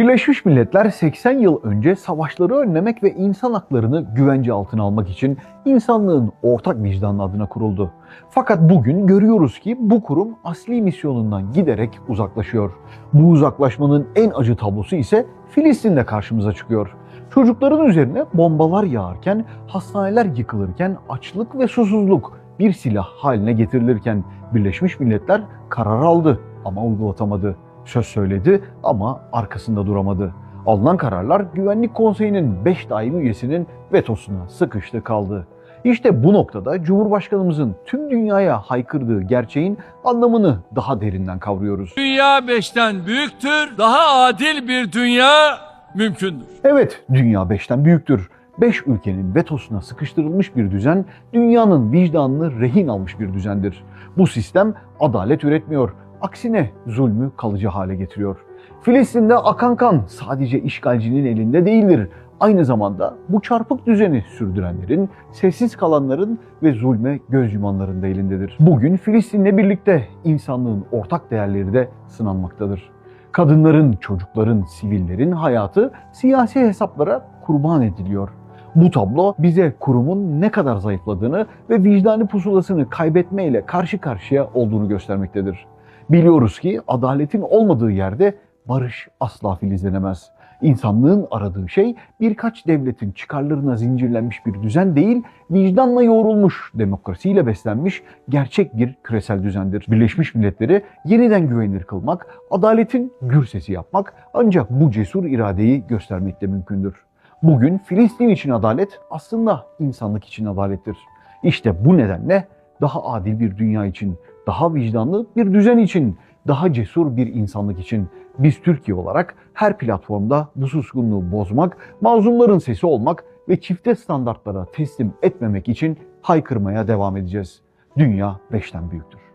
Birleşmiş Milletler 80 yıl önce savaşları önlemek ve insan haklarını güvence altına almak için insanlığın ortak vicdanı adına kuruldu. Fakat bugün görüyoruz ki bu kurum asli misyonundan giderek uzaklaşıyor. Bu uzaklaşmanın en acı tablosu ise Filistin'de karşımıza çıkıyor. Çocukların üzerine bombalar yağarken, hastaneler yıkılırken, açlık ve susuzluk bir silah haline getirilirken Birleşmiş Milletler karar aldı ama uygulatamadı. Söz söyledi ama arkasında duramadı. Alınan kararlar Güvenlik Konseyi'nin 5 daimi üyesinin vetosuna sıkıştı kaldı. İşte bu noktada Cumhurbaşkanımızın tüm dünyaya haykırdığı gerçeğin anlamını daha derinden kavruyoruz. Dünya beşten büyüktür, daha adil bir dünya mümkündür. Evet, dünya 5'ten büyüktür. 5 ülkenin vetosuna sıkıştırılmış bir düzen, dünyanın vicdanını rehin almış bir düzendir. Bu sistem adalet üretmiyor, aksine zulmü kalıcı hale getiriyor. Filistin'de akan kan sadece işgalcinin elinde değildir. Aynı zamanda bu çarpık düzeni sürdürenlerin, sessiz kalanların ve zulme göz yumanların da elindedir. Bugün Filistin'le birlikte insanlığın ortak değerleri de sınanmaktadır. Kadınların, çocukların, sivillerin hayatı siyasi hesaplara kurban ediliyor. Bu tablo bize kurumun ne kadar zayıfladığını ve vicdani pusulasını kaybetmeyle karşı karşıya olduğunu göstermektedir. Biliyoruz ki adaletin olmadığı yerde barış asla filizlenemez. İnsanlığın aradığı şey birkaç devletin çıkarlarına zincirlenmiş bir düzen değil, vicdanla yoğrulmuş, demokrasiyle beslenmiş gerçek bir küresel düzendir. Birleşmiş Milletleri yeniden güvenilir kılmak, adaletin gür sesi yapmak ancak bu cesur iradeyi göstermekte mümkündür. Bugün Filistin için adalet aslında insanlık için adalettir. İşte bu nedenle daha adil bir dünya için, daha vicdanlı bir düzen için, daha cesur bir insanlık için biz Türkiye olarak her platformda bu suskunluğu bozmak, mazlumların sesi olmak ve çifte standartlara teslim etmemek için haykırmaya devam edeceğiz. Dünya beşten büyüktür.